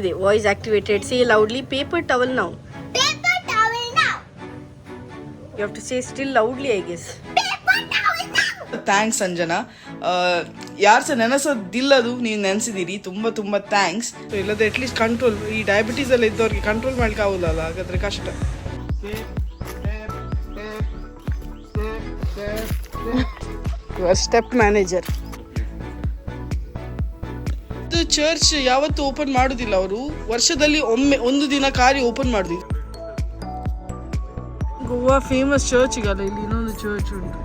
ಇದೆ voice activated say loudly paper towel now. Paper towel now. You have to say still loudly I guess Paper towel now. Thanks Anjana ಯಾರು ಸಹ ನೆನೆಸೋದಿಲ್ಲದು ನೀವು ನೆನೆಸಿದ್ದೀರಿ ತುಂಬ ತುಂಬ thanks ಇಲ್ಲದೆ at least control ಈ diabetes ಎಲ್ಲ ಇದ್ದವ್ರಿಗೆ ಕಂಟ್ರೋಲ್ ಮಾಡ್ಲಿಕ್ಕೆ ಆಗೋದಲ್ಲ ಹಾಗಾದ್ರೆ ಕಷ್ಟ. ಸ್ಟೆಪ್ ಮ್ಯಾನೇಜರ್ ಚರ್ಚ್ ಯಾವತ್ತೂ ಓಪನ್ ಮಾಡುದಿಲ್ಲ ಅವರು. ವರ್ಷದಲ್ಲಿ ಒಮ್ಮೆ ಒಂದು ದಿನ ಕಾರ್ಯ ಓಪನ್ ಮಾಡಿದ್ರು ಗೋವಾ ಫೇಮಸ್ ಚರ್ಚ್ ಇಲ್ಲಿ ಇನ್ನೊಂದು ಚರ್ಚ್ ಉಂಟು.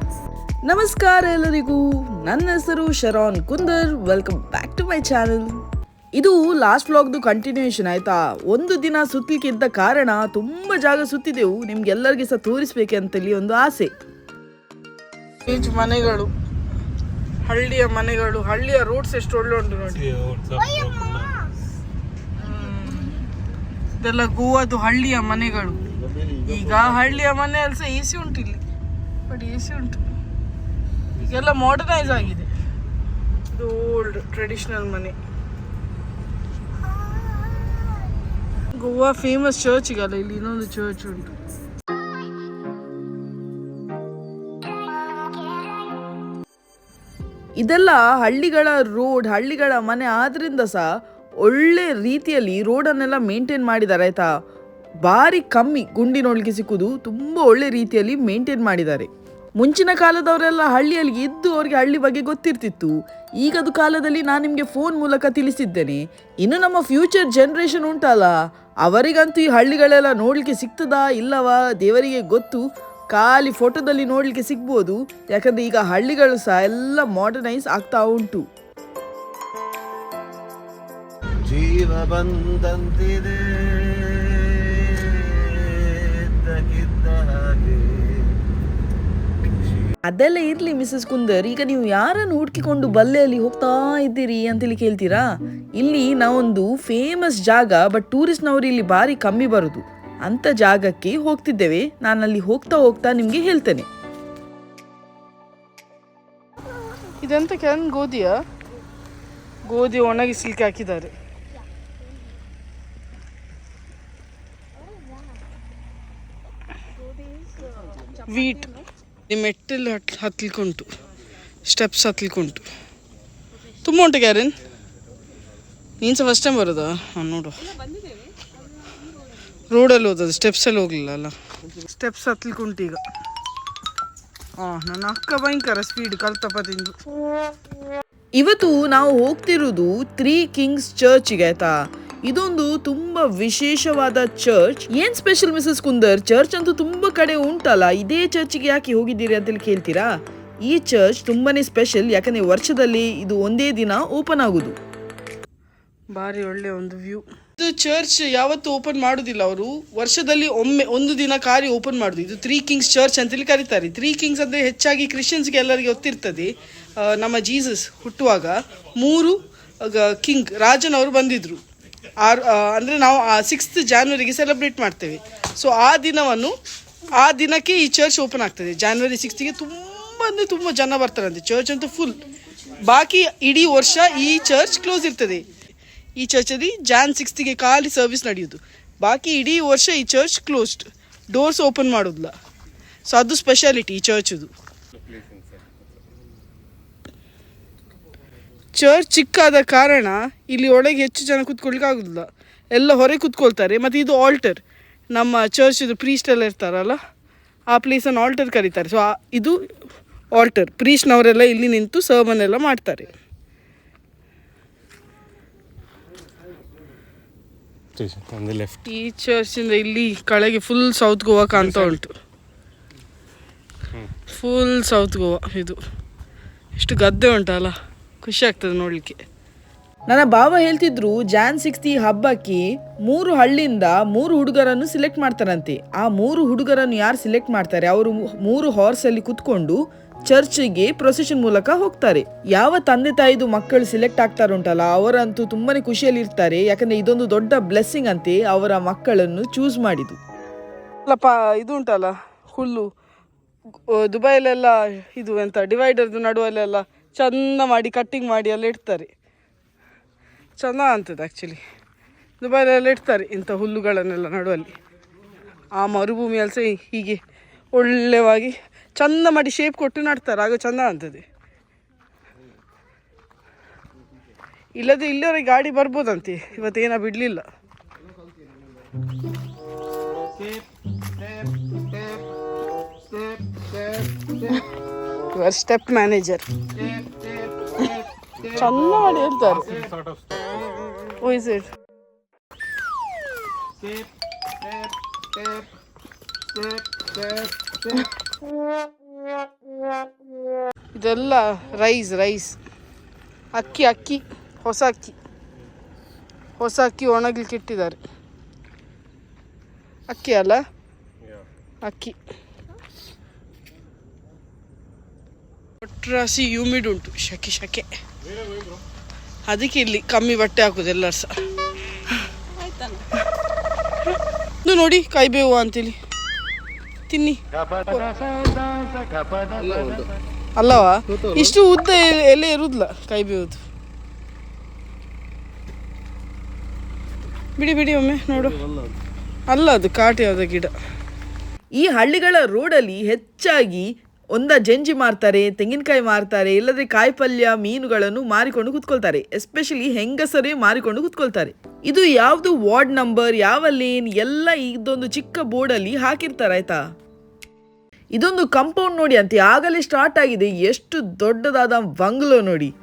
ನಮಸ್ಕಾರ ಎಲ್ಲರಿಗೂ. ನನ್ನ ಹೆಸರು Sharon Kundar. Welcome back to my channel ಇದು ಲಾಸ್ಟ್ ವ್ಲಾಗ್ದು ಕಂಟಿನ್ಯೂಷನ್ ಆಯ್ತಾ? ಒಂದು ದಿನ ಸುತ್ತಲಿಕ್ಕೆ ಇದ್ದ ಕಾರಣ ತುಂಬ ಜಾಗ ಸುತ್ತಿದೆವು. ನಿಮ್ಗೆಲ್ಲರಿಗೆ ಸಹ ತೋರಿಸ್ಬೇಕಂತೇಳಿ ಒಂದು ಆಸೆ. ಮನೆಗಳು. ಹಳ್ಳಿಯ ಮನೆಗಳು ಹಳ್ಳಿಯ ರೋಡ್ಸ್ ಎಷ್ಟು ಒಳ್ಳೆ ಉಂಟು ನೋಡಿ. ಇದೆಲ್ಲ ಗೋವಾದು ಹಳ್ಳಿಯ ಮನೆಗಳು. ಈಗ ಹಳ್ಳಿಯ ಮನೆಯಲ್ಲಿ ಸಹ ಎ ಸಿ ಉಂಟು ಇಲ್ಲಿ. ಬಟ್ ಎ ಸಿ ಉಂಟು. ಈಗೆಲ್ಲ ಮಾಡರ್ನೈಸ್ ಆಗಿದೆ. ಇದು ಓಲ್ಡ್ ಟ್ರೆಡಿಷನಲ್ ಮನೆ. ಗೋವಾ ಫೇಮಸ್ ಚರ್ಚ್ ಈಗಲ್ಲ ಇಲ್ಲಿ ಇನ್ನೊಂದು ಚರ್ಚ್ ಉಂಟು. ಇದೆಲ್ಲ ಹಳ್ಳಿಗಳ ರೋಡ್, ಹಳ್ಳಿಗಳ ಮನೆ ಆದ್ರಿಂದ ಸಹ ಒಳ್ಳೆ ರೀತಿಯಲ್ಲಿ ರೋಡನ್ನೆಲ್ಲ ಮೇಂಟೈನ್ ಮಾಡಿದ್ದಾರೆ, ಆಯ್ತಾ? ಭಾರಿ ಕಮ್ಮಿ ಗುಂಡಿ ನೋಡ್ಲಿಕ್ಕೆ ಸಿಕ್ಕುದು ತುಂಬ ಒಳ್ಳೆ ರೀತಿಯಲ್ಲಿ ಮೇಂಟೈನ್ ಮಾಡಿದ್ದಾರೆ. ಮುಂಚಿನ ಕಾಲದವರೆಲ್ಲ ಹಳ್ಳಿಯಲ್ಲಿ ಇದ್ದು ಅವ್ರಿಗೆ ಹಳ್ಳಿ ಬಗ್ಗೆ ಗೊತ್ತಿರ್ತಿತ್ತು. ಈಗದು ಕಾಲದಲ್ಲಿ ನಾನು ನಿಮಗೆ ಫೋನ್ ಮೂಲಕ ತಿಳಿಸಿದ್ದೇನೆ. ಇನ್ನು ನಮ್ಮ ಫ್ಯೂಚರ್ ಜನ್ರೇಷನ್ ಉಂಟಲ್ಲ, ಅವರಿಗಂತೂ ಈ ಹಳ್ಳಿಗಳೆಲ್ಲ ನೋಡಲಿಕ್ಕೆ ಸಿಗ್ತದಾ ಇಲ್ಲವಾ ದೇವರಿಗೆ ಗೊತ್ತು? ಖಾಲಿ ಫೋಟೋದಲ್ಲಿ ನೋಡಲಿಕ್ಕೆ ಸಿಗ್ಬೋದು. ಯಾಕಂದ್ರೆ ಈಗ ಹಳ್ಳಿಗಳು ಸಹ ಎಲ್ಲ ಮಾಡರ್ನೈಸ್ ಆಗ್ತಾ ಉಂಟು. ಜೀವ ಬಂದಂತಿದೆ. ಅದೆಲ್ಲ ಇರ್ಲಿ ಮಿಸಸ್ ಕುಂದರ್. ಈಗ ನೀವು ಯಾರನ್ನು ಹುಡುಕಿಕೊಂಡು ಬಲ್ಲೆಯಲ್ಲಿ ಹೋಗ್ತಾ ಇದ್ದೀರಿ ಅಂತೇಳಿ ಕೇಳ್ತೀರಾ? ಇಲ್ಲಿ ನಾವೊಂದು ಫೇಮಸ್ ಜಾಗ ಬಟ್ ಟೂರಿಸ್ಟ್ನವರು ಇಲ್ಲಿ ಭಾರಿ ಕಮ್ಮಿ ಬರುದು. ಅಂತ ಜಾಗಕ್ಕೆ ಹೋಗ್ತಿದ್ದೇವೆ. ನಾನು ಅಲ್ಲಿ ಹೋಗ್ತಾ ಹೋಗ್ತಾ ನಿಮಗೆ ಹೇಳ್ತೇನೆ. ಇದಂತ ಕೆನ್ ಗೋಧಿಯ? ಗೋಧಿ ಒಣಗಿಸ್ಲಿಕ್ಕೆ ಹಾಕಿದ್ದಾರೆ. ವೀಟ್ ಮೆಟ್ಟಿಲು ಮೆಟ್ಟಲು ಹತ್ ಹತ್ಲಿಕ್ಕುಂಟು ಸ್ಟೆಪ್ಸ್ ಹತ್ಲಿಕ್ಕುಂಟು ತುಂಬ ಉಂಟು ಕ್ಯಾರಿನ್? ನೀನು ಸಹ ಫಸ್ಟ್ ಟೈಮ್ ಬರೋದಾ? ಹಾಂ ನೋಡು. ರೋಡಲ್ಲಿ ಹೋದದ್ದು ಸ್ಟೆಪ್ಸಲ್ಲಿ ಹೋಗಲಿಲ್ಲ ಅಲ್ಲ. ಸ್ಟೆಪ್ಸ್ ಹತ್ಲಿಕ್ಕುಂಟು ಈಗ. ಹಾಂ ನನ್ನ ಅಕ್ಕ ಭಯಂಕರ ಸ್ಪೀಡ್ ಕಲ್ತಪ್ಪ ತಿಂದು. ಇವತ್ತು ನಾವು ಹೋಗ್ತಿರುವುದು ತ್ರೀ ಕಿಂಗ್ಸ್ ಚರ್ಚ್ಗೆ ಆಯ್ತಾ? ಇದೊಂದು ತುಂಬಾ ವಿಶೇಷವಾದ ಚರ್ಚ್ ಏನ್ ಸ್ಪೆಷಲ್ ಮಿಸಸ್ ಕುಂದರ್? ಚರ್ಚ್ ಅಂತೂ ತುಂಬಾ ಕಡೆ ಉಂಟಲ್ಲ ಇದೇ ಚರ್ಚ್ಗೆ ಯಾಕೆ ಹೋಗಿದ್ದೀರಿ ಅಂತೇಳಿ ಕೇಳ್ತೀರಾ? ಈ ಚರ್ಚ್ ತುಂಬಾನೇ ಸ್ಪೆಷಲ್ ಯಾಕಂದ್ರೆ ವರ್ಷದಲ್ಲಿ ಇದು ಒಂದೇ ದಿನ ಓಪನ್ ಆಗುದು. ಬಾರಿ ಒಳ್ಳೆ ಒಂದು ವ್ಯೂ ಚರ್ಚ್ ಯಾವತ್ತು ಓಪನ್ ಮಾಡುದಿಲ್ಲ ಅವರು. ವರ್ಷದಲ್ಲಿ ಒಮ್ಮೆ, ಒಂದು ದಿನ ಕಾರ್ಯ ಓಪನ್ ಮಾಡುದು. ಇದು ತ್ರೀ ಕಿಂಗ್ಸ್ ಚರ್ಚ್ ಅಂತೇಳಿ ಕರೀತಾರೆ. ತ್ರೀ ಕಿಂಗ್ಸ್ ಅಂದ್ರೆ ಹೆಚ್ಚಾಗಿ ಕ್ರಿಶ್ಚಿಯನ್ಸ್ಗೆ ಎಲ್ಲರಿಗೆ ಗೊತ್ತಿರ್ತದೆ. ನಮ್ಮ ಜೀಸಸ್ ಹುಟ್ಟುವಾಗ ಮೂರು ಕಿಂಗ್ ರಾಜನವರು ಬಂದಿದ್ರು. ಆರು ಅಂದ್ರೆ ನಾವು ಸಿಕ್ಸ್ತ್ ಜಾನ್ವರಿಗೆ ಸೆಲೆಬ್ರೇಟ್ ಮಾಡ್ತೇವೆ. ಸೊ ಆ ದಿನವನ್ನು, ಆ ದಿನಕ್ಕೆ ಈ ಚರ್ಚ್ ಓಪನ್ ಆಗ್ತದೆ. ಜಾನ್ವರಿ ಸಿಕ್ಸ್ತಿಗೆ ತುಂಬ ಅಂದರೆ ತುಂಬ ಜನ ಬರ್ತಾರಂತೆ. ಚರ್ಚ್ ಅಂತೂ ಫುಲ್ ಬಾಕಿ ಇಡೀ ವರ್ಷ ಈ ಚರ್ಚ್ ಕ್ಲೋಸ್ ಇರ್ತದೆ. ಈ ಚರ್ಚಲ್ಲಿ ಜಾನ್ ಸಿಕ್ಸ್ತಿಗೆ ಖಾಲಿ ಸರ್ವಿಸ್ ನಡೆಯೋದು. ಬಾಕಿ ಇಡೀ ವರ್ಷ ಈ ಚರ್ಚ್ ಕ್ಲೋಸ್ಡ್ ಡೋರ್ಸ್ ಓಪನ್ ಮಾಡೋದಿಲ್ಲ. ಸೊ ಅದು ಸ್ಪೆಷಾಲಿಟಿ ಈ ಚರ್ಚದು ಚರ್ಚ್ ಚಿಕ್ಕಾದ ಕಾರಣ ಇಲ್ಲಿ ಒಳಗೆ ಹೆಚ್ಚು ಜನ ಕೂತ್ಕೊಳ್ಲಿಕ್ಕೆ ಆಗೋದಿಲ್ಲ. ಎಲ್ಲ ಹೊರಗೆ ಕೂತ್ಕೊಳ್ತಾರೆ. ಮತ್ತು ಇದು ಆಲ್ಟರ್ ನಮ್ಮ ಚರ್ಚಿದು ಪ್ರೀಸ್ಟ್ ಎಲ್ಲ ಇರ್ತಾರಲ್ಲ, ಆ ಪ್ಲೇಸನ್ನು ಆಲ್ಟರ್ ಕರೀತಾರೆ. ಸೊ ಇದು ಆಲ್ಟರ್ ಪ್ರೀಸ್ಟ್ನವರೆಲ್ಲ ಇಲ್ಲಿ ನಿಂತು ಸರ್ಮನ್ ಎಲ್ಲ ಒಂದು ಲೆಫ್ಟ್ ಈ ಚರ್ಚಿಂದ ಇಲ್ಲಿ ಕಳೆಗೆ ಫುಲ್ ಸೌತ್ ಗೋವಾ ಕಾಣ್ತಾ ಉಂಟು. ಫುಲ್ ಸೌತ್ ಗೋವಾ ಇದು. ಎಷ್ಟು ಗದ್ದೆ ಉಂಟಲ್ಲ ಖುಷಿ ಆಗ್ತದೆ ನೋಡಲಿಕ್ಕೆ. ನನ್ನ ಬಾಬ ಹೇಳ್ತಿದ್ರು ಜಾನ್ ಸಿಕ್ಸ್ತಿ ಹಬ್ಬಕ್ಕೆ ಮೂರು ಹಳ್ಳಿಯಿಂದ ಮೂರು ಹುಡುಗರನ್ನು ಸಿಲೆಕ್ಟ್ ಮಾಡ್ತಾರಂತೆ. ಆ ಮೂರು ಹುಡುಗರನ್ನು ಯಾರು ಸಿಲೆಕ್ಟ್ ಮಾಡ್ತಾರೆ? ಅವರು ಮೂರು ಹಾರ್ಸಲ್ಲಿ ಕುತ್ಕೊಂಡು ಚರ್ಚ್ಗೆ ಪ್ರೊಸೆಷನ್ ಮೂಲಕ ಹೋಗ್ತಾರೆ. ಯಾವ ತಂದೆ ತಾಯಿದು ಮಕ್ಕಳು ಸಿಲೆಕ್ಟ್ ಆಗ್ತಾರುಂಟಲ್ಲ, ಅವರಂತೂ ತುಂಬಾನೇ ಖುಷಿಯಲ್ಲಿ ಇರ್ತಾರೆ ಯಾಕಂದ್ರೆ ಇದೊಂದು ದೊಡ್ಡ ಬ್ಲೆಸ್ಸಿಂಗ್ ಅಂತೆ ಅವರ ಮಕ್ಕಳನ್ನು ಚೂಸ್ ಮಾಡಿದ್ದು. ಅಲ್ಲಪ್ಪ ಇದು ಉಂಟಲ್ಲ ಹುಲ್ಲು ದುಬೈಲೆಲ್ಲ ಇದು ಎಂತ ಡಿವೈಡರ್ದು ನಡುವಲ್ಲೆಲ್ಲ ಚಂದ ಮಾಡಿ ಕಟ್ಟಿಂಗ್ ಮಾಡಿ ಎಲ್ಲ ಇಡ್ತಾರೆ. ಚಂದ ಅಂತದೆ ಆ್ಯಕ್ಚುಲಿ ದುಬೈಲೆಲ್ಲ ಇಡ್ತಾರೆ ಇಂಥ ಹುಲ್ಲುಗಳನ್ನೆಲ್ಲ ನಡುವಲ್ಲಿ. ಆ ಮರುಭೂಮಿಯಲ್ಲಿ ಸಹ ಹೀಗೆ ಒಳ್ಳೆವಾಗಿ ಚಂದ ಮಾಡಿ ಶೇಪ್ ಕೊಟ್ಟು ನಡ್ತಾರೆ ಆಗ ಚಂದ ಅಂತದೆ. ಇಲ್ಲದೆ ಇಲ್ಲಿವರೆಗೆ ಗಾಡಿ ಬರ್ಬೋದಂತೆ ಇವತ್ತೇನ ಬಿಡಲಿಲ್ಲ. ಸ್ಟೆಪ್ ಮ್ಯಾನೇಜರ್ ಚಂದ ಮಾಡಿ ಹೇಳ್ತಾರೆ. ಓ ಇಸ್ ಇಟ್ ಇದೆಲ್ಲ ರೈಸ್ ರೈಸ್. ಅಕ್ಕಿ ಅಕ್ಕಿ ಹೊಸ ಅಕ್ಕಿ. ಹೊಸ ಅಕ್ಕಿ ಒಣಗ್ಲಿಕ್ಕೆ ಇಟ್ಟಿದ್ದಾರೆ. ಅಕ್ಕಿ ಅಲ್ಲ? ಅಕ್ಕಿ. ಒಟ್ರಾಸಿ ಹ್ಯೂಮಿಡ್ ಉಂಟು. ಶಕೆ ಶಕೆ. ಅದಕ್ಕೆ ಇಲ್ಲಿ ಕಮ್ಮಿ ಬಟ್ಟೆ ಹಾಕುದು ಎಲ್ಲರೂ ಸಹ ನೋಡಿ ಕೈಬೇವು ಅಂತೇಳಿ ತಿನ್ನಿ. ಅಲ್ಲವಾ? ಇಷ್ಟು ಉದ್ದ ಎಲೆ- ಇರುದಿಲ್ಲ ಕೈ ಬೀಳುದು. ಬಿಡಿ ಬಿಡಿ ಒಮ್ಮೆ ನೋಡು. ಅಲ್ಲ ಅದು ಕಾಟಿ ಯಾವ್ದ ಗಿಡ. ಈ ಹಳ್ಳಿಗಳ ರೋಡಲ್ಲಿ ಹೆಚ್ಚಾಗಿ ಒಂದ ಜಂಜಿ ಮಾರ್ತಾರೆ, ತೆಂಗಿನಕಾಯಿ ಮಾರ್ತಾರೆ, ಇಲ್ಲದ್ರೆ ಕಾಯಿಪಲ್ಯ, ಮೀನುಗಳನ್ನು ಮಾರಿಕೊಂಡು ಕುತ್ಕೊಳ್ತಾರೆ. ಎಸ್ಪೆಷಲಿ ಹೆಂಗಸರೇ ಮಾರಿಕೊಂಡು ಕುತ್ಕೊಳ್ತಾರೆ. ಇದು ಯಾವ್ದು ವಾರ್ಡ್ ನಂಬರ್, ಯಾವ ಲೇನ್, ಎಲ್ಲ ಇದೊಂದು ಚಿಕ್ಕ ಬೋರ್ಡಲ್ಲಿ ಹಾಕಿರ್ತಾರೆ, ಆಯ್ತಾ? ಇದೊಂದು ಕಂಪೌಂಡ್ ನೋಡಿ, ಅಂತ, ಆಗಲೇ ಸ್ಟಾರ್ಟ್ ಆಗಿದೆ. ಎಷ್ಟು ದೊಡ್ಡದಾದ ಬಂಗ್ಲೋ ನೋಡಿ.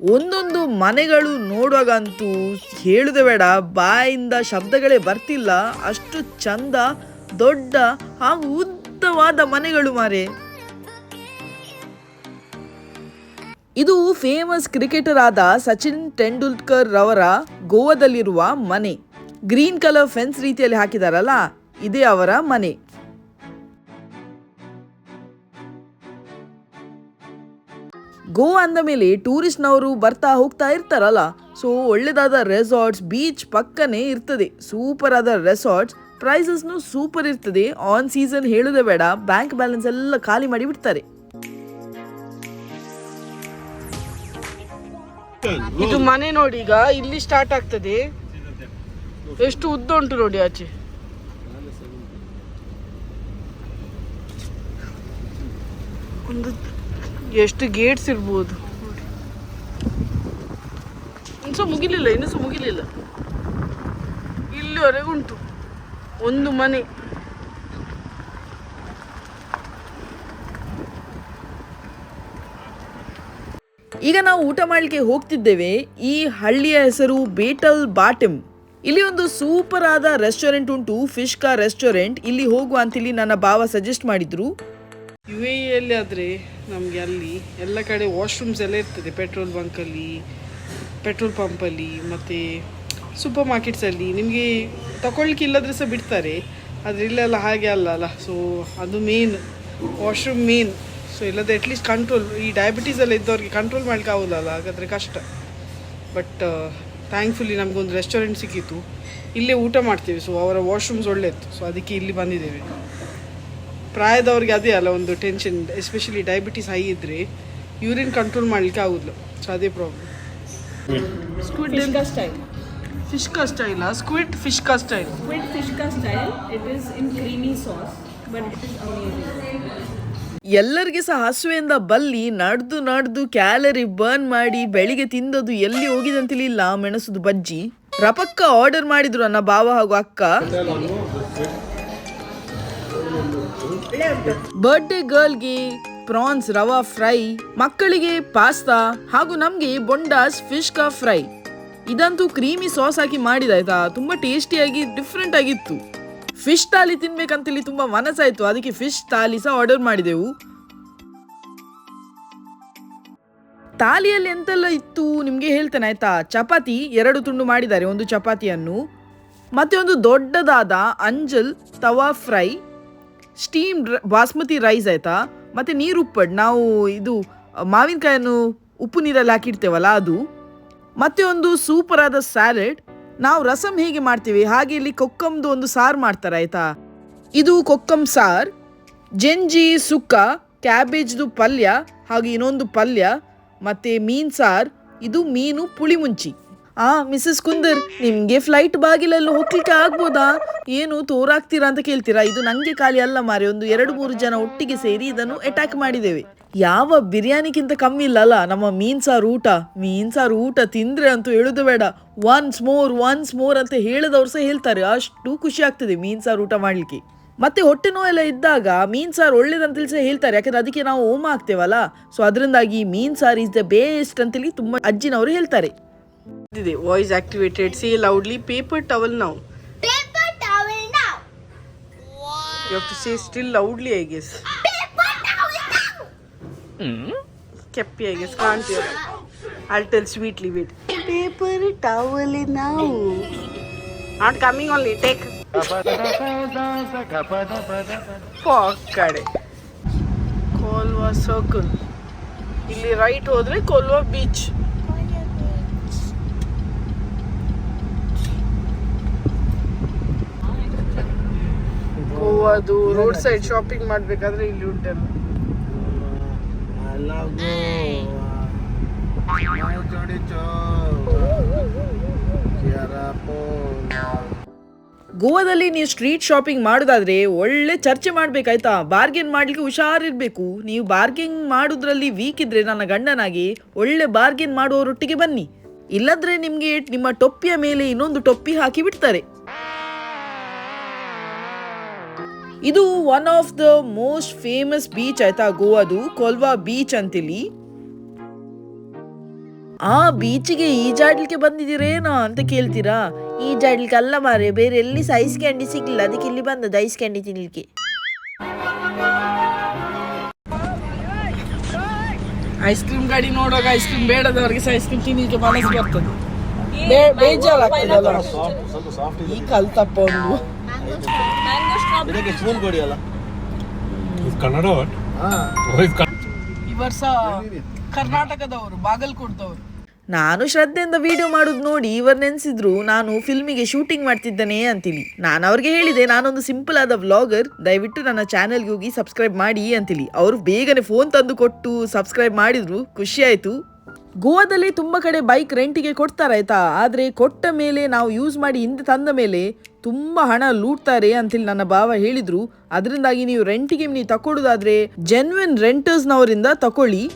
ಒಂದೊಂದು ಮನೆಗಳು ನೋಡುವಾಗಂತೂ ಹೇಳುದೆ ಬೇಡ. ಬಾಯಿಂದ ಶಬ್ದಗಳೇ ಬರ್ತಿಲ್ಲ. ಅಷ್ಟು ಚಂದ ದೊಡ್ಡ ಹಾಗೂ ಉದ್ದವಾದ ಮನೆಗಳು ಮಾರೆ. ಇದು ಫೇಮಸ್ ಕ್ರಿಕೆಟರ್ ಆದ ಸಚಿನ್ ತೆಂಡೂಲ್ಕರ್ ರವರ ಗೋವಾದಲ್ಲಿರುವ ಮನೆ. ಗ್ರೀನ್ ಕಲರ್ ಫೆನ್ಸ್ ರೀತಿಯಲ್ಲಿ ಹಾಕಿದಾರಲ್ಲ, ಇದೇ ಅವರ ಮನೆ. ಗೋವಾ ಅಂದ ಮೇಲೆ ಟೂರಿಸ್ಟ್ನವರು ಬರ್ತಾ ಹೋಗ್ತಾ ಇರ್ತಾರಲ್ಲ ಸೊ ಒಳ್ಳೆದಾದ ರೆಸಾರ್ಟ್ಸ್ ಬೀಚ್ ಪಕ್ಕನೇ ಇರ್ತದೆ. ಸೂಪರ್ ಆದ ರೆಸಾರ್ಟ್ಸ್ ಪ್ರೈಸಸ್ನು ಸೂಪರ್ ಇರ್ತದೆ. ಆನ್ ಸೀಸನ್ ಹೇಳೋದೇ ಬೇಡ. ಬ್ಯಾಂಕ್ ಬ್ಯಾಲೆನ್ಸ್ ಎಲ್ಲ ಖಾಲಿ ಮಾಡಿ ಬಿಡ್ತಾರೆ. ಇದು ಮನೆ ನೋಡಿ ಈಗ. ಇಲ್ಲಿ ಸ್ಟಾರ್ಟ್ ಆಗ್ತದೆ. ಎಷ್ಟು ಉದ್ದ ಉಂಟು ನೋಡಿ ಆಚೆ. ಒಂದು ಎಷ್ಟು ಗೇಟ್ಸ್ ಇರ್ಬೋದು. ಸಹ ಮುಗಿಲಿಲ್ಲ, ಇನ್ನೂ ಮುಗಿಲಿಲ್ಲ. ಇಲ್ಲಿವರೆಗೆ ಉಂಟು. ಒಂದು ಮನೆ. ಈಗ ನಾವು ಊಟ ಮಾಡಲಿಕ್ಕೆ ಹೋಗ್ತಿದ್ದೇವೆ. ಈ ಹಳ್ಳಿಯ ಹೆಸರು ಬೇಟಲ್ ಬಾಟಮ್ ಇಲ್ಲಿ ಒಂದು ಸೂಪರ್ ಆದ ರೆಸ್ಟೋರೆಂಟ್ ಉಂಟು ಫಿಶ್ ಕಾ ರೆಸ್ಟೋರೆಂಟ್ ಇಲ್ಲಿ ಹೋಗುವ ಅಂತೇಳಿ ನನ್ನ ಭಾವ ಸಜೆಸ್ಟ್ ಮಾಡಿದ್ರು. ಯು ಎ ಅಲ್ಲಿ ಆದರೆ ನಮಗೆ ಅಲ್ಲಿ ಎಲ್ಲ ಕಡೆ ವಾಶ್ರೂಮ್ಸ್ ಎಲ್ಲ ಇರ್ತದೆ. ಪೆಟ್ರೋಲ್ ಬಂಕಲ್ಲಿ ಪೆಟ್ರೋಲ್ ಪಂಪಲ್ಲಿ ಮತ್ತು ಸೂಪರ್ ಮಾರ್ಕೆಟ್ಸಲ್ಲಿ ನಿಮಗೆ ತಗೊಳ್ಳಿಕ್ಕೆ ಇಲ್ಲದ್ರೆ ಸಹ ಬಿಡ್ತಾರೆ. ಆದರೆ ಇಲ್ಲೆಲ್ಲ ಹಾಗೆ ಅಲ್ಲ ಅಲ್ಲ. ಸೊ ಅದು ಮೇನ್ ವಾಶ್ರೂಮ್ ಮೇನ್ ಸೊ ಇಲ್ಲದೆ ಅಟ್ಲೀಸ್ಟ್ ಕಂಟ್ರೋಲ್ ಈ ಡಯಾಬಿಟೀಸ್ ಎಲ್ಲ ಇದ್ದವ್ರಿಗೆ ಕಂಟ್ರೋಲ್ ಮಾಡ್ಲಿಕ್ಕೆ ಆಗೋದಲ್ಲ ಹಾಗಾದರೆ ಕಷ್ಟ. ಬಟ್ ಥ್ಯಾಂಕ್ಫುಲಿ ನಮಗೊಂದು ರೆಸ್ಟೋರೆಂಟ್ ಸಿಕ್ಕಿತ್ತು ಇಲ್ಲೇ ಊಟ ಮಾಡ್ತೀವಿ. ಸೊ ಅವರ ವಾಶ್ರೂಮ್ಸ್ ಒಳ್ಳೆ ಇತ್ತು ಸೊ ಅದಕ್ಕೆ ಇಲ್ಲಿ ಬಂದಿದ್ದೇವೆ. ಪ್ರಾಯದವ್ರಿಗೆ ಅದೇ ಅಲ್ಲ, ಒಂದು ಟೆನ್ಷನ್ ಎಸ್ಪೆಷಲಿ ಡಯಾಬಿಟೀಸ್ ಹೈ ಇದ್ದರೆ ಯೂರಿನ್ ಕಂಟ್ರೋಲ್ ಮಾಡಲಿಕ್ಕೆ ಆಗೋದಿಲ್ಲ. ಸೊ ಅದೇ ಪ್ರಾಬ್ಲಮ್ ಸ್ಕ್ವಿಡ್ style. ಫಿಶ್ ಕಾ ಸ್ಟೈಲ ಸ್ಕ್ವಿಡ್ ಫಿಶ್ ಕಾ style With fishka style, it is in creamy sauce, but it is amazing. ಎಲ್ಲರಿಗೆ ಸಹ ಹಸುವೆಯಿಂದ ಬಲ್ಲಿ ನಡೆದು ನಡೆದು ಕ್ಯಾಲರಿ ಬರ್ನ್ ಮಾಡಿ ಬೆಳಿಗ್ಗೆ ತಿಂದದು ಎಲ್ಲಿ ಹೋಗಿದೆ ಅಂತೇಳಿಲ್ಲ ಮೆಣಸುದು ಬಜ್ಜಿ ರಪಕ್ಕ ಆರ್ಡರ್ ಮಾಡಿದ್ರು ನನ್ನ ಬಾವ ಹಾಗೂ ಅಕ್ಕ ಬರ್ಡೇ ಗರ್ಲ್ಗೆ ಪ್ರಾನ್ಸ್ ರವಾ ಫ್ರೈ ಮಕ್ಕಳಿಗೆ ಪಾಸ್ತಾ ಹಾಗೂ ನಮಗೆ ಬೊಂಡಾಸ್ ಫಿಶ್ ಕಾ ಫ್ರೈ ಇದಂತೂ ಕ್ರೀಮಿ ಸಾಸ್ ಹಾಕಿ ಮಾಡಿದಾಯ್ತಾ? ತುಂಬ ಟೇಸ್ಟಿಯಾಗಿ ಡಿಫ್ರೆಂಟ್ ಆಗಿತ್ತು. ಫಿಶ್ ತಾಲಿ ತಿನ್ಬೇಕಂತೇಳಿ ತುಂಬ ಮನಸ್ಸಾಯ್ತು. ಅದಕ್ಕೆ ಫಿಶ್ ತಾಲಿ ಸಹ ಆರ್ಡರ್ ಮಾಡಿದೆವು. ತಾಲಿಯಲ್ಲಿ ಎಂತೆಲ್ಲ ಇತ್ತು? ನಿಮಗೆ ಹೇಳ್ತೇನೆ, ಆಯ್ತಾ? ಚಪಾತಿ, ಎರಡು ತುಂಡು ಮಾಡಿದ್ದಾರೆ, ಒಂದು ಚಪಾತಿಯನ್ನು. ಮತ್ತೆ ಒಂದು ದೊಡ್ಡದಾದ anjal tawa fry steam basmati rice ಆಯ್ತಾ? ಮತ್ತೆ ನೀರು ಉಪ್ಪಡ್ ನಾವು ಇದು, ಮಾವಿನಕಾಯನ್ನು ಉಪ್ಪು ನೀರಲ್ಲಿ ಹಾಕಿಡ್ತೇವಲ್ಲ ಅದು. ಮತ್ತೆ ಒಂದು ಸೂಪರ್ ಆದ ಸ್ಯಾಲೆಡ್ ನಾವು ರಸಂ ಹೇಗೆ ಮಾಡ್ತೀವಿ. ಹಾಗೆ ಇಲ್ಲಿ ಕೊಕ್ಕಂದು ಒಂದು ಸಾರು ಮಾಡ್ತಾರೆ, ಆಯ್ತಾ? ಇದು ಕೊಕ್ಕಂ ಸಾರ್, ಜೆಂಜಿ, ಸುಕ್ಕ, ಕ್ಯಾಬೇಜ್ದು ಪಲ್ಯ, ಹಾಗೆ ಇನ್ನೊಂದು ಪಲ್ಯ, ಮತ್ತೆ ಮೀನ್ ಸಾರ್, ಇದು ಮೀನು ಪುಳಿ ಮುಂಚಿ ಆ ಮಿಸಸ್ ಕುಂದರ್, ನಿಮ್ಗೆ ಫ್ಲೈಟ್ ಬಾಗಿಲಲ್ಲಿ ಹೋಗ್ಲಿಕ್ಕೆ ಆಗ್ಬೋದಾ? ಏನು ತೋರಾಗ್ತೀರಾ ಅಂತ ಕೇಳ್ತೀರಾ? ಇದು ನಂಗೆ ಖಾಲಿ ಅಲ್ಲ ಮಾರಿ, ಒಂದು ಎರಡು ಮೂರು ಜನ ಒಟ್ಟಿಗೆ ಸೇರಿ ಇದನ್ನು ಅಟ್ಯಾಕ್ ಮಾಡಿದ್ದೇವೆ. ಯಾವ ಬಿರಿಯಾನಿಗಿಂತ ಕಮ್ಮಿ ಇಲ್ಲ ಅಲ್ಲ, ನಮ್ಮ ಮೀನ್ ಸಾರು ಊಟ. ಮೀನ್ ಸಾರು ಊಟ ತಿಂದ್ರೆ ಅಂತೂ ಹೇಳುದು ಬೇಡ. ಒನ್ಸ್ ಮೋರ್ ಒನ್ಸ್ ಮೋರ್ ಅಂತ ಹೇಳಿದವ್ರು ಸಹ ಹೇಳ್ತಾರೆ. ಅಷ್ಟು ಖುಷಿ ಆಗ್ತದೆ ಮೀನ್ ಸಾರು ಊಟ ಮಾಡ್ಲಿಕ್ಕೆ. ಮತ್ತೆ ಹೊಟ್ಟೆ ನೋವೆಲ್ಲ ಇದ್ದಾಗ ಮೀನ್ ಸಾರು ಒಳ್ಳೇದಂತೇಳಿ ಸಹ ಹೇಳ್ತಾರೆ. ಯಾಕಂದ್ರೆ ಅದಕ್ಕೆ ನಾವು ಓಮ ಆಗ್ತೇವಲ್ಲ ಸೊ ಅದರಿಂದಾಗಿ ಮೀನ್ ಸಾರು ಇಸ್ ದ ಬೇಸ್ಟ್ ಅಂತೇಳಿ ತುಂಬಾ ಅಜ್ಜಿನವರು ಹೇಳ್ತಾರೆ. ಇದೆ voice activated say loudly paper towel ನಾವು Paper towel now. You have to say still loudly I guess Paper towel now. ಕೆಪ್ಪಿ ಐ ಗೆಸ್ ಕಾಣ್ತೀರ I'll tell sweetly wait paper towel now not coming only take ಕಡೆ Colva circle ಇಲ್ಲಿ right ಹೋದ್ರೆ Colva beach ಗೋವಾದು road side shopping ಮಾಡ್ಬೇಕಾದ್ರೆ ಇಲ್ಲಿ ಉಂಟಲ್ಲ. ಗೋವಾದಲ್ಲಿ ನೀವು ಸ್ಟ್ರೀಟ್ ಶಾಪಿಂಗ್ ಮಾಡೋದಾದ್ರೆ ಒಳ್ಳೆ ಚರ್ಚೆ ಮಾಡ್ಬೇಕಾಯ್ತಾ? ಬಾರ್ಗೇನ್ ಮಾಡ್ಲಿಕ್ಕೆ ಹುಷಾರಿರ್ಬೇಕು. ನೀವು ಬಾರ್ಗೇನ್ ಮಾಡೋದ್ರಲ್ಲಿ ವೀಕ್ ಇದ್ರೆ ನನ್ನ ಗಂಡನಾಗಿ ಒಳ್ಳೆ ಬಾರ್ಗೇನ್ ಮಾಡುವವರೊಟ್ಟಿಗೆ ಬನ್ನಿ. ಇಲ್ಲದ್ರೆ ನಿಮ್ಗೆ ನಿಮ್ಮ ಟೊಪ್ಪಿಯ ಮೇಲೆ ಇನ್ನೊಂದು ಟೊಪ್ಪಿ ಹಾಕಿ ಬಿಡ್ತಾರೆ. ಇದು one of the most famous beach ಆಯ್ತಾ ಗೋವಾದು? ಕೊಲ್ವಾ ಬೀಚ್ ಅಂತೇಳಿ ಆ ಬೀಚಿಗೆ ಈಜಾಡ್ಲಿಕ್ಕೆ ಬಂದಿದ್ದೀರೇನೋ ಅಂತ ಕೇಳ್ತೀರಾ? ಈಜಾಡ್ಲಿಕ್ಕೆ ಅಲ್ಲ ಮಾರೆ ಬೇರೆ ಎಲ್ಲಿ ಸೈಸ್ ಐಸ್ ಕ್ಯಾಂಡಿ ಸಿಗ್ಲಿಲ್ಲ. ಅದಕ್ಕೆ ಇಲ್ಲಿ ಬಂದದ್ದು ಐಸ್ ಕ್ಯಾಂಡಿ ತಿನ್ಲಿಕ್ಕೆ. ಐಸ್ ಕ್ರೀಮ್ ಗಾಡಿ ನೋಡುವಾಗ ಐಸ್ ಕ್ರೀಮ್ ಬೇಡದವರಿಗೆ ಸಹ ಐಸ್ ಕ್ರೀಮ್ ತಿನ್ನಲಿಕ್ಕೆ ಮನಸ್ಸು ಬರ್ತದೆ. ಬೇಜಾರಾಗ್ತದಲ್ಲ ಈ ಕಲ್ತಪ್ಪ ಒಂದು ಇದಕ್ಕೆ ಸ್ಪೂನ್ ಕೊಡಿ ಅಲ್ಲ. ಕನ್ನಡ ಈ ವರ್ಷ ಕರ್ನಾಟಕದವರು ಬಾಗಲ್ಕೋಟ್ದವರು. ನಾನು ಶ್ರದ್ಧೆಯಿಂದ ವಿಡಿಯೋ ಮಾಡೋದು ನೋಡಿ ಇವರು ನೆನೆಸಿದ್ರು ನಾನು ಫಿಲ್ಮಿಗೆ ಶೂಟಿಂಗ್ ಮಾಡ್ತಿದ್ದೇನೆ ಅಂತೀನಿ. ನಾನು ಅವ್ರಿಗೆ ಹೇಳಿದೆ ನಾನೊಂದು ಸಿಂಪಲ್ ಆದ ವ್ಲಾಗರ್ ದಯವಿಟ್ಟು ನನ್ನ ಚಾನೆಲ್ಗೆ ಹೋಗಿ ಸಬ್ಸ್ಕ್ರೈಬ್ ಮಾಡಿ ಅಂತೀನಿ. ಅವರು ಬೇಗನೆ ಫೋನ್ ತಂದು ಕೊಟ್ಟು ಸಬ್ಸ್ಕ್ರೈಬ್ ಮಾಡಿದ್ರು ಖುಷಿ ಆಯಿತು. ಗೋವಾದಲ್ಲಿ ತುಂಬ ಕಡೆ ಬೈಕ್ ರೆಂಟಿಗೆ ಕೊಡ್ತಾರೆ ಆಯ್ತಾ? ಆದರೆ ಕೊಟ್ಟ ಮೇಲೆ ನಾವು ಯೂಸ್ ಮಾಡಿ ಹಿಂದೆ ತಂದ ಮೇಲೆ ತುಂಬ ಹಣ ಲೂಟ್ತಾರೆ ಅಂತೇಳಿ ನನ್ನ ಭಾವ ಹೇಳಿದ್ರು. ಅದರಿಂದಾಗಿ ನೀವು ರೆಂಟಿಗೆ ನೀವು ತಕೊಳ್ಳೋದಾದ್ರೆ ಜೆನ್ವಿನ್ ರೆಂಟರ್ಸ್ನವರಿಂದ ತಕೊಳ್ಳಿ.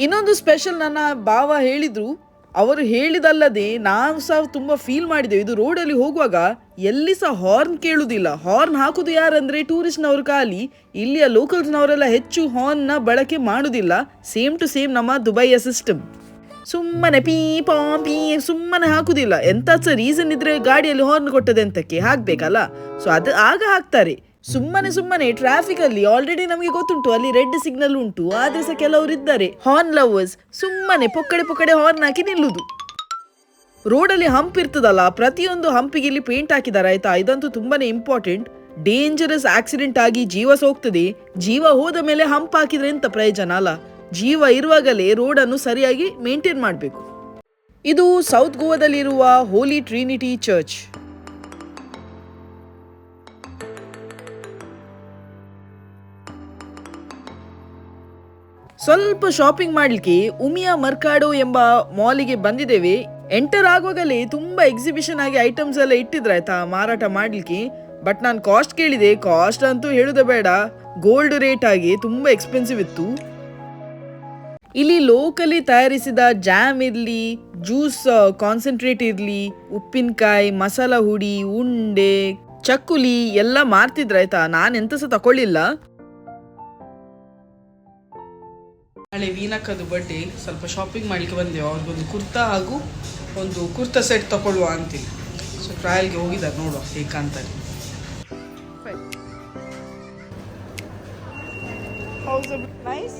ಇನ್ನೊಂದು ಸ್ಪೆಷಲ್ ನನ್ನ ಭಾವ ಹೇಳಿದ್ರು. ಅವರು ಹೇಳಿದಲ್ಲದೆ ನಾವು ಸಹ ತುಂಬ ಫೀಲ್ ಮಾಡಿದೆವು ಇದು ರೋಡಲ್ಲಿ ಹೋಗುವಾಗ ಎಲ್ಲಿ ಸಹ ಹಾರ್ನ್ ಕೇಳುವುದಿಲ್ಲ ಹಾರ್ನ್ ಹಾಕುದು ಯಾರಂದ್ರೆ ಟೂರಿಸ್ಟ್ನವರು ಖಾಲಿ. ಇಲ್ಲಿಯ ಲೋಕಲ್ಸ್ನವರೆಲ್ಲ ಹೆಚ್ಚು ಹಾರ್ನ್ನ ಬಳಕೆ ಮಾಡುವುದಿಲ್ಲ ಸೇಮ್ ಟು ಸೇಮ್ ನಮ್ಮ ದುಬೈಯ ಸಿಸ್ಟಮ್ ಸುಮ್ಮನೆ ಪೀ, ಪಾ, ಪೀ, ಸುಮ್ಮನೆ ಹಾಕುದಿಲ್ಲ. ಎಂತ ಸಹ ರೀಸನ್ ಇದ್ರೆ ಗಾಡಿಯಲ್ಲಿ ಹಾರ್ನ್ ಕೊಟ್ಟದೆ ಅಂತಕ್ಕೆ ಹಾಕ್ಬೇಕಲ್ಲ? ಸೊ ಅದು ಆಗ ಹಾಕ್ತಾರೆ. ಸುಮ್ಮನೆ ಸುಮ್ಮನೆ ಟ್ರಾಫಿಕ್ ಅಲ್ಲಿ ಆಲ್ರೆಡಿ ನಮಗೆ ಗೊತ್ತುಂಟು, ಅಲ್ಲಿ ರೆಡ್ ಸಿಗ್ನಲ್ ಉಂಟು, ಆದ್ರೆ ಸಹ ಕೆಲವರು ಇದ್ದಾರೆ. ಹಾರ್ನ್ ಲವರ್ಸ್ ಸುಮ್ಮನೆ ಪೊಕ್ಕಡೆ ಪೊಕ್ಕಡೆ ಹಾರ್ನ್ ಹಾಕಿ ನಿಲ್ಲುದು. ರೋಡಲ್ಲಿ ಹಂಪ್ ಇರ್ತದಲ್ಲ, ಪ್ರತಿಯೊಂದು ಹಂಪಿಗೆ ಇಲ್ಲಿ ಪೇಂಟ್ ಹಾಕಿದ್ದಾರೆ ಆಯ್ತಾ ಇದಂತೂ ತುಂಬಾನೇ ಇಂಪಾರ್ಟೆಂಟ್ ಡೇಂಜರಸ್ ಆಕ್ಸಿಡೆಂಟ್ ಆಗಿ ಜೀವ ಸೋಗ್ತದೆ ಜೀವ ಹೋದ ಮೇಲೆ ಹಂಪ್ ಹಾಕಿದ್ರೆ ಎಂತ ಪ್ರಯೋಜನ ಅಲ್ಲ? ಜೀವ ಇರುವಾಗಲೇ ರೋಡನ್ನು ಸರಿಯಾಗಿ ಮೇಂಟೈನ್ ಮಾಡಬೇಕು. ಇದು ಸೌತ್ ಗೋವಾದಲ್ಲಿರುವ ಹೋಲಿ ಟ್ರಿನಿಟಿ ಚರ್ಚ್ ಸ್ವಲ್ಪ ಶಾಪಿಂಗ್ ಮಾಡ್ಲಿಕ್ಕೆ ಉಮಿಯಾ ಮರ್ಕಾಡೋ ಎಂಬ ಮಾಲಿಗೆ ಬಂದಿದ್ದೇವೆ. ಎಂಟರ್ ಆಗುವಾಗಲೇ ತುಂಬಾ ಎಕ್ಸಿಬಿಷನ್ ಆಗಿ ಐಟಮ್ಸ್ ಎಲ್ಲ ಇಟ್ಟಿದ್ರಾಯ್ತಾ ಮಾರಾಟ ಮಾಡ್ಲಿಕ್ಕೆ. ಬಟ್ ನಾನು ಕಾಸ್ಟ್ ಕೇಳಿದೆ. ಕಾಸ್ಟ್ ಅಂತೂ ಹೇಳುದ ಬೇಡ. ಗೋಲ್ಡ್ ರೇಟ್ ಆಗಿ ತುಂಬಾ ಎಕ್ಸ್ಪೆನ್ಸಿವ್ ಇತ್ತು. ಇಲ್ಲಿ ಲೋಕಲಿ ತಯಾರಿಸಿದ ಜಾಮ್ ಇರಲಿ ಜ್ಯೂಸ್ ಕಾನ್ಸಂಟ್ರೇಟ್ ಇರಲಿ, ಉಪ್ಪಿನಕಾಯಿ, ಮಸಾಲ ಹುಡಿ, ಉಂಡೆ, ಚಕ್ಕುಲಿ ಎಲ್ಲ ಮಾರ್ತಿದ್ರಾಯ್ತಾ ನಾನು ಎಂತ ಸಹ ತಕೊಳ್ಳಿಲ್ಲ. ನಾಳೆ ವೀನಕ್ಕದು ಬರ್ಡೇ ಸ್ವಲ್ಪ ಶಾಪಿಂಗ್ ಮಾಡಲಿಕ್ಕೆ ಬಂದೆವು ಅವ್ರಿಗೊಂದು ಕುರ್ತಾ ಹಾಗೂ ಒಂದು ಕುರ್ತಾ ಸೆಟ್ ತಗೊಳ್ಳುವ ಅಂತೀನಿ ಸೊ ಟ್ರಯಲ್ಗೆ ಹೋಗಿದ್ದಾರೆ ನೋಡುವ ಹೇಗೆ ಕಾಣ್ತಾರೆ ನೈಸ್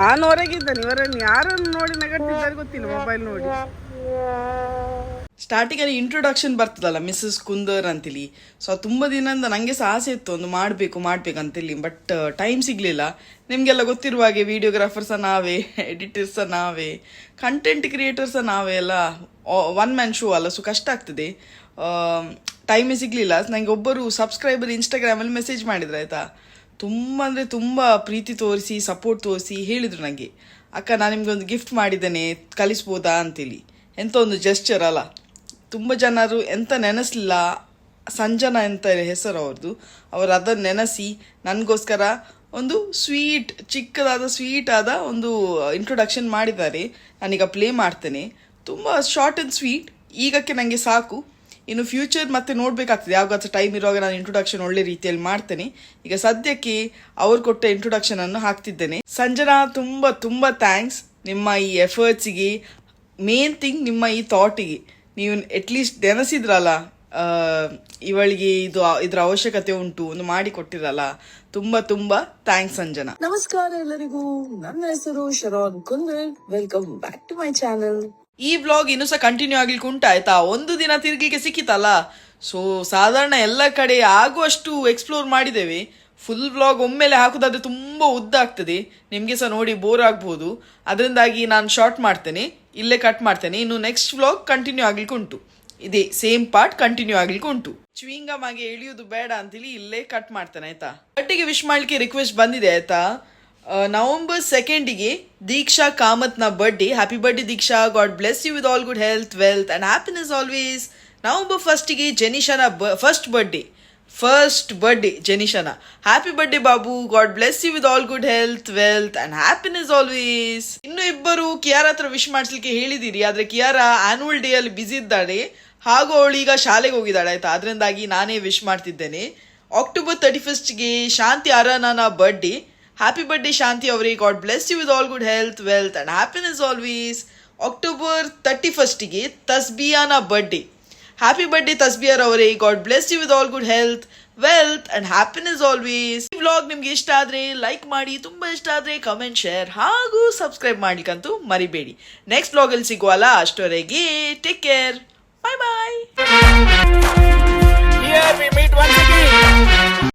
ನಾನು ಹೊರಗಿದ್ದಾನೆ. ಇವರನ್ನು ಯಾರನ್ನು ನೋಡಿ ನಗಟ್ಟಿದ್ದಾರೆ ಗೊತ್ತಿಲ್ಲ ಮೊಬೈಲ್ ನೋಡಿ. ಸ್ಟಾರ್ಟಿಂಗಲ್ಲಿ ಇಂಟ್ರೊಡಕ್ಷನ್ ಬರ್ತದಲ್ಲ ಮಿಸ್ಸಸ್ ಕುಂದರ್ ಅಂತೇಳಿ ಸೊ ಅದು ತುಂಬ ದಿನದಿಂದ ನನಗೆ ಸಹ ಆಸೆ ಇತ್ತು, ಒಂದು ಮಾಡಬೇಕು ಮಾಡಬೇಕು ಅಂತೇಳಿ ಬಟ್ ಟೈಮ್ ಸಿಗಲಿಲ್ಲ. ನಿಮಗೆಲ್ಲ ಗೊತ್ತಿರುವ ಹಾಗೆ ವಿಡಿಯೋಗ್ರಾಫರ್ ಸಹ ನಾವೇ ಎಡಿಟರ್ಸ್ ನಾವೇ ಕಂಟೆಂಟ್ ಕ್ರಿಯೇಟರ್ಸ್ ಸಹ ನಾವೇ ಅಲ್ಲ ಒನ್ ಮ್ಯಾನ್ ಶೋ ಅಲ್ಲ. ಸೊ ಕಷ್ಟ ಆಗ್ತದೆ. ಟೈಮೇ ಸಿಗಲಿಲ್ಲ. ನನಗೆ ಒಬ್ಬರು ಸಬ್ಸ್ಕ್ರೈಬರ್ ಇನ್ಸ್ಟಾಗ್ರಾಮಲ್ಲಿ ಮೆಸೇಜ್ ಮಾಡಿದ್ರು, ಆಯಿತಾ? ತುಂಬ ಅಂದರೆ ತುಂಬ ಪ್ರೀತಿ ತೋರಿಸಿ ಸಪೋರ್ಟ್ ತೋರಿಸಿ ಹೇಳಿದರು ನನಗೆ ಅಕ್ಕ, ನಾನು ನಿಮಗೆ ಒಂದು ಗಿಫ್ಟ್ ಮಾಡಿದ್ದೇನೆ, ಕಲಿಸ್ಬೋದಾ? ಅಂತೇಳಿ ಎಂಥ ಒಂದು ಜೆಸ್ಚರ್ ಅಲ್ಲ. ತುಂಬ ಜನರು ಎಂತ ನೆನೆಸಲಿಲ್ಲ. ಸಂಜನಾ ಅಂತ ಹೆಸರು ಅವ್ರದ್ದು ಅವರು ಅದನ್ನು ನೆನೆಸಿ ನನಗೋಸ್ಕರ ಒಂದು ಸ್ವೀಟ್, ಚಿಕ್ಕದಾದ ಸ್ವೀಟ್ ಆದ ಒಂದು ಇಂಟ್ರೊಡಕ್ಷನ್ ಮಾಡಿದ್ದಾರೆ. ನಾನೀಗ ಪ್ಲೇ ಮಾಡ್ತೇನೆ. ತುಂಬ ಶಾರ್ಟ್ ಆ್ಯಂಡ್ ಸ್ವೀಟ್ ಈಗಕ್ಕೆ ನನಗೆ ಸಾಕು. ಇನ್ನು ಫ್ಯೂಚರ್ ಮತ್ತೆ ನೋಡಬೇಕಾಗ್ತದೆ. ಯಾವಾಗ ಟೈಮ್ ಇರುವಾಗ ನಾನು ಇಂಟ್ರೊಡಕ್ಷನ್ ಒಳ್ಳೆ ರೀತಿಯಲ್ಲಿ ಮಾಡ್ತೇನೆ. ಈಗ ಸದ್ಯಕ್ಕೆ ಅವ್ರು ಕೊಟ್ಟ ಇಂಟ್ರೊಡಕ್ಷನ್ ಅನ್ನು ಹಾಕ್ತಿದ್ದೇನೆ. ಸಂಜನಾ, ತುಂಬ ತುಂಬ ಥ್ಯಾಂಕ್ಸ್ ನಿಮ್ಮ ಈ ಎಫರ್ಟ್ಸಿಗೆ ಮೇನ್ ಥಿಂಗ್ ನಿಮ್ಮ ಈ ಥಾಟಿಗೆ ನೀವು ಅಟ್ಲೀಸ್ಟ್ ನೆನೆಸಿದ್ರಲ್ಲ ಇವಳಿಗೆ ಇದು ಇದರ ಅವಶ್ಯಕತೆ ಉಂಟು ಒಂದು ಮಾಡಿ ಕೊಟ್ಟಿರಲ್ಲ. ತುಂಬಾ ತುಂಬಾ ಥ್ಯಾಂಕ್ಸ್ ಅಂಜನಾ. ನಮಸ್ಕಾರ ಎಲ್ಲರಿಗೂ. ನನ್ನ ಹೆಸರು Sharon Kundar. Welcome back to my channel ಈ ಬ್ಲಾಗ್ ಇನ್ನೂ ಸಹ ಕಂಟಿನ್ಯೂ ಆಗ್ಲಿಕ್ಕೆ ಆಯ್ತಾ ಒಂದು ದಿನ ತಿರ್ಗ್ಲಿಕ್ಕೆ ಸಿಕ್ಕಿತಲ್ಲ? ಸೊ ಸಾಧಾರಣ ಎಲ್ಲ ಕಡೆ ಆಗುವಷ್ಟು ಎಕ್ಸ್ಪ್ಲೋರ್ ಮಾಡಿದ್ದೇವೆ. ಫುಲ್ ವ್ಲಾಗ್ ಒಮ್ಮೆಲೆ ಹಾಕೋದಾದ್ರೆ ತುಂಬ ಉದ್ದ ಆಗ್ತದೆ. ನಿಮಗೆ ಸಹ ನೋಡಿ ಬೋರ್ ಆಗ್ಬೋದು. ಅದರಿಂದಾಗಿ ನಾನು ಶಾರ್ಟ್ ಮಾಡ್ತೇನೆ. ಇಲ್ಲೇ ಕಟ್ ಮಾಡ್ತೇನೆ. ಇನ್ನು ನೆಕ್ಸ್ಟ್ ವ್ಲಾಗ್ ಕಂಟಿನ್ಯೂ ಆಗ್ಲಿಕ್ಕೆ ಉಂಟು. ಇದೇ ಸೇಮ್ ಪಾರ್ಟ್ ಕಂಟಿನ್ಯೂ ಆಗ್ಲಿಕ್ಕೆ ಉಂಟು. ಚ್ವಿಂಗಮ್ ಆಗಿ ಎಳಿಯೋದು ಬೇಡ ಅಂತೇಳಿ ಇಲ್ಲೇ ಕಟ್ ಮಾಡ್ತೇನೆ, ಆಯ್ತಾ? ಒಟ್ಟಿಗೆ ವಿಶ್ ಮಾಡ್ಲಿಕ್ಕೆ ರಿಕ್ವೆಸ್ಟ್ ಬಂದಿದೆ, ಆಯ್ತಾ? ನವಂಬರ್ ಸೆಕೆಂಡಿಗೆ ದೀಕ್ಷಾ ಕಾಮತ್ನ birthday happy birthday Deeksha. God bless you with all good health wealth and happiness always November ಫಸ್ಟಿಗೆ ಜೆನಿಷಾನ ಫಸ್ಟ್ ಬರ್ಡೇ ಫಸ್ಟ್ ಬರ್ಡೇ ಜೆನಿಷಾನ happy birthday Babu God bless you with all good health wealth and happiness always ಇನ್ನು ಇಬ್ಬರು ಕಿಯಾರ ಹತ್ರ wish ಮಾಡಿಸ್ಲಿಕ್ಕೆ ಹೇಳಿದಿರಿ ಆದ್ರೆ Kiara annual day ಅಲ್ಲಿ ಬ್ಯುಸಿ ಇದ್ದಾಳೆ. ಹಾಗೂ ಅವಳು ಈಗ ಶಾಲೆಗೆ ಹೋಗಿದ್ದಾಳೆ ಆಯ್ತಾ? ಅದರಿಂದಾಗಿ ನಾನೇ ವಿಶ್ ಮಾಡ್ತಿದ್ದೇನೆ. ಅಕ್ಟೋಬರ್ ತರ್ಟಿ ಫಸ್ಟ್ಗೆ ಶಾಂತಿ ಅರನನ ಬರ್ಡೇ ಹ್ಯಾಪಿ ಬರ್ಡೇ ಶಾಂತಿ ಅವರೇ. God bless you with all good health wealth and happiness always October thirty ಫಸ್ಟಿಗೆ ತಸ್ಬಿಯಾನ ಬರ್ಡೇ ಹ್ಯಾಪಿ ಬರ್ಡೇ ತಸ್ಬಿಯರ್ ಅವರೇ. God bless you with all good health wealth and happiness always ಈ vlog ನಿಮ್ಗೆ ಇಷ್ಟ ಆದ್ರೆ like ಮಾಡಿ, ತುಂಬಾ ಇಷ್ಟ ಆದ್ರೆ ಕಮೆಂಟ್ ಶೇರ್ ಹಾಗೂ ಸಬ್ಸ್ಕ್ರೈಬ್ ಮಾಡ್ಲಿಕ್ಕಂತೂ ಮರಿಬೇಡಿ. ನೆಕ್ಸ್ಟ್ ವ್ಲಾಗಲ್ಲಿ ಸಿಗುವಲ್ಲ ಅಷ್ಟೊರೆಗೆ ಟೇಕ್ ಕೇರ್ ಬಾಯ್ ಬಾಯ್